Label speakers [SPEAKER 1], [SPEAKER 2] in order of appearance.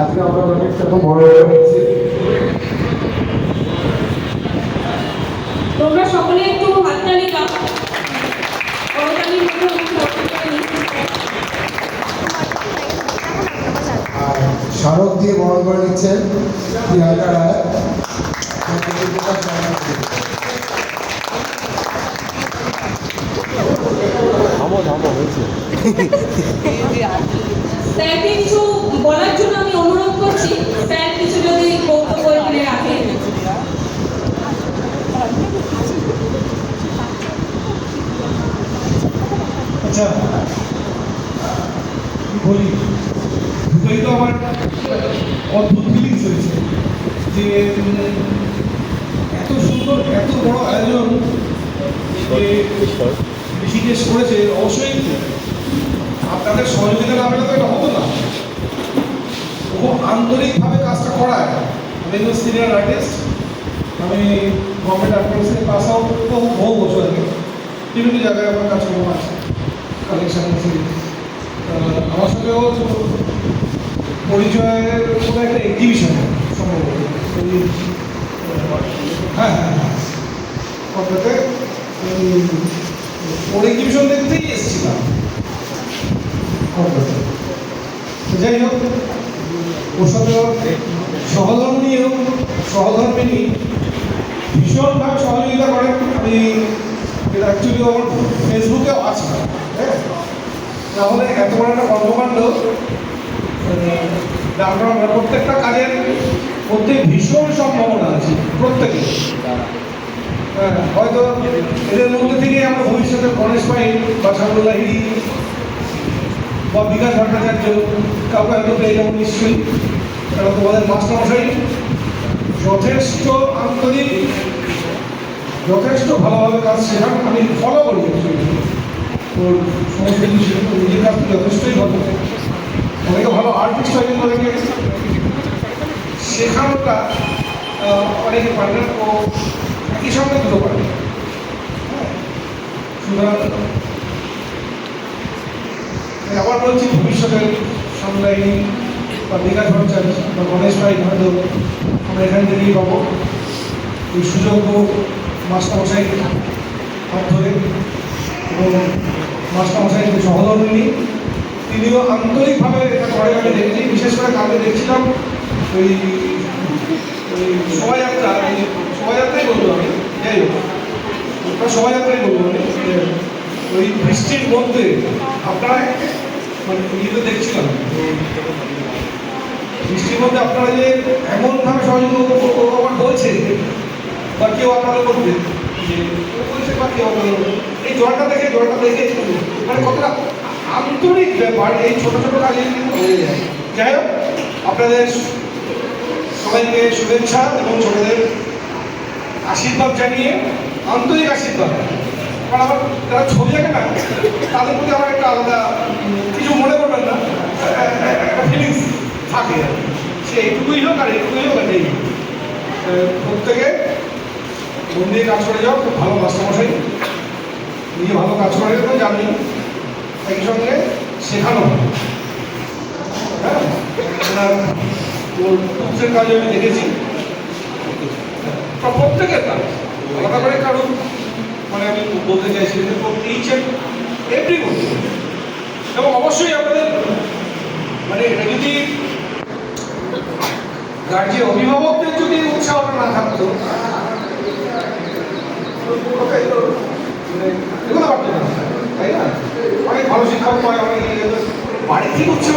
[SPEAKER 1] আজকে আমরা অনেক রকম বড় হয়ে হচ্ছি
[SPEAKER 2] তোমরা সকলে একটু হাততালি দাও। মধ্যে
[SPEAKER 1] দিয়ে বরণ করে নিচ্ছেন
[SPEAKER 3] থামো থামো হয়েছে।
[SPEAKER 2] বলার জন্য আমি অনুরোধ করছি স্যার কিছু যদি বক্তব্য এখানে রাখেন।
[SPEAKER 4] আচ্ছা বলি তো আমার অদ্ভুত ফিলিংস হয়েছে যে এত সুন্দর এত বড় আয়োজন ঋষিকেশ করেছে। অবশ্যই আপনাদের সহযোগিতা না পেলে তো এটা হতো না খুব আন্তরিকভাবে কাজটা করায়। আমি একজন সিনিয়র আর্টিস্ট আমি গভর্নমেন্ট আর্ট থেকে পাস আউট বহু বহু বছর আগে। বিভিন্ন জায়গায় আমার কাজকর্ম আছে কালেকশন আছে। আমার সঙ্গেও পরিচয়ের কোনো একটা এক্সিবিশন সম্ভবত হ্যাঁ হ্যাঁ হ্যাঁ। ওর এক্সিবিশন দেখতেই এসেছিলাম। যাই হোক ওর সহধর্মীয় সহধর্মিনী। ভীষণভাবে সহযোগিতা করেন আমি এটা অ্যাকচুয়ালি আমার ফেসবুকেও আছে। হ্যাঁ? তাহলে এত বড় একটা কর্মকাণ্ড আমরা আমরা প্রত্যেকটা কাজের মধ্যে ভীষণ সম্ভাবনা আছে প্রত্যেকে। হ্যাঁ, হয়তো এদের মধ্যে থেকে আমরা ভবিষ্যতে গণেশ পাই বা সামুল্লাহ হিরি বা বিকাশ ভট্টাচার্য, কাউকে হয়তো পেয়ে যাব নিশ্চয়ই কারণ তোমাদের মাস্টারমশাই যথেষ্ট আন্তরিক, যথেষ্ট ভালোভাবে কাজ শেখান, আমি ফলো করি। ওর সমস্ত কিছু নিজের যথেষ্টই ভালো অনেকে ভালো আর্টিস্ট হয় কিন্তু অনেকে শেখানোটা অনেকে পারে না ও একই সঙ্গে দুটো পারে হ্যাঁ। সুতরাং আবার বলছি ভবিষ্যতে সামলাইনি বা বিকাশ ভট্টাচার্য বা গণেশ ভাই হয়তো আমরা এখান থেকেই পাবো। এই সুযোগ্য মাস্টারমশাই হাত ধরে এবং মাস্টারমশাই সহধর্মিনী তিনিও আন্তরিকভাবে এটা করে আমি দেখছি, বিশেষ করে কালকে দেখছিলাম ওই ওই শোভাযাত্রা শোভাযাত্রাই বলব আমি, যাই হোক। শোভাযাত্রাই বলব আমি ওই বৃষ্টির মধ্যে আপনারা মানে ইয়েতে দেখছিলাম বৃষ্টির মধ্যে আপনারা যে এমনভাবে সহযোগিতা আমার বলছে, বা কেউ আপনাদের বলবে যে বলছে বা কেউ আপনাদের এই জলটা দেখে জলটা দেখে মানে কতটা আন্তরিক ব্যাপার, এই ছোট ছোট কাজে কিন্তু হয়ে যায়। যাই হোক, আপনাদের সবাইকে শুভেচ্ছা এবং ছোটদের আশীর্বাদ জানিয়ে, আন্তরিক আশীর্বাদ। কারণ আমার যারা ছবি আঁকে না, তাদের প্রতি আমার একটা আলাদা উম, কিছু মনে করবেন না এ- এ- একটা ফিলিংস থাকে আর কি। সে হোক আর এইটুকুই হোক আর। এ, প্রত্যেকে মন দিয়ে কাজ করে যাও খুব ভালো মাস্টারমশাই। নিজে ভালো কাজ করে তো জানি একই সঙ্গে শেখানো। হ্যাঁ? ওর টুকসের কাজে আমি দেখেছি। প্রত্যেকের কাজ। আলাদা করে কারণ মানে আমি বলতে চাইছি যে ইচ এভরি এবং অবশ্যই আপনাদের মানে এটা যদি গার্জিয়ান অভিভাবকদের যদি উৎসাহটা না থাকতো। মানে এগুলো তাই না? অনেক ভালো শিক্ষক পায় অনেক বাড়ি থেকে উৎসাহ